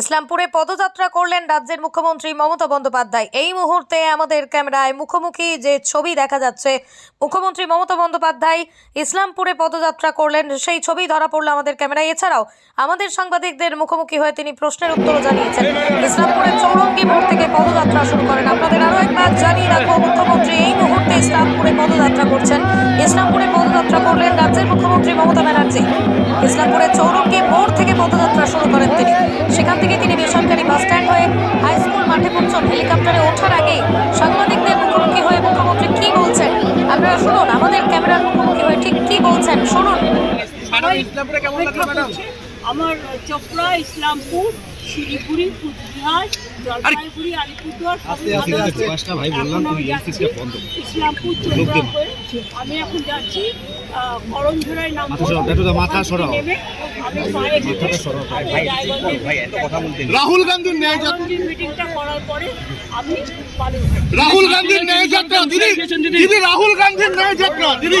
ইসলামপুরে পদযাত্রা করলেন রাজ্যের মুখ্যমন্ত্রী মমতা বন্দ্যোপাধ্যায়। এই মুহূর্তে আমাদের ক্যামেরায় মুখোমুখি যে ছবি দেখা যাচ্ছে, মুখ্যমন্ত্রী মমতা বন্দ্যোপাধ্যায় ইসলামপুরে পদযাত্রা করলেন, সেই ছবি ধরা পড়ল আমাদের ক্যামেরায়। এছাড়াও আমাদের সাংবাদিকদের মুখোমুখি হয়ে তিনি প্রশ্নের উত্তরও জানিয়েছেন। ইসলামপুরের চৌরঙ্গি মোড় থেকে পদযাত্রা শুরু করেন। আপনাদের আরও একবার জানিয়ে রাখব, মুখ্যমন্ত্রী এই মুহূর্তে ইসলামপুরে পদযাত্রা করছেন। ইসলামপুরে পদযাত্রা করলেন রাজ্যের মুখ্যমন্ত্রী মমতা ব্যানার্জি। ইসলামপুরের চৌরঙ্গি মোড় বেসরকারি বাস স্ট্যান্ড হয়ে হাই স্কুল মাঠে পৌঁছন। হেলিকপ্টারে ওঠার আগে সাংবাদিকদের মুখোমুখি হয়ে মুখ্যমন্ত্রী কি বলছেন? আপনারা শুনুন, আমাদের ক্যামেরার মুখোমুখি হয়ে ঠিক কি বলছেন? শুনুন। আমার চপড়া ইসলামপুর শিলিগুড়ি কুচবিহার জলপাইগুড়ি আলিপুরদুয়ার। ইসলামপুর চোপড়া। হয়ে। আমি এখন যাচ্ছি মাথা সরাও, মাথা। নেমে। রায়গঞ্জের রাহুল গান্ধীর ন্যায় যাত্রা। মিটিংটা করার পরে আমি রাহুল গান্ধীর ন্যায় যাত্রা। দিদি দিদি রাহুল গান্ধীর ন্যায় যাত্রা। দিদি।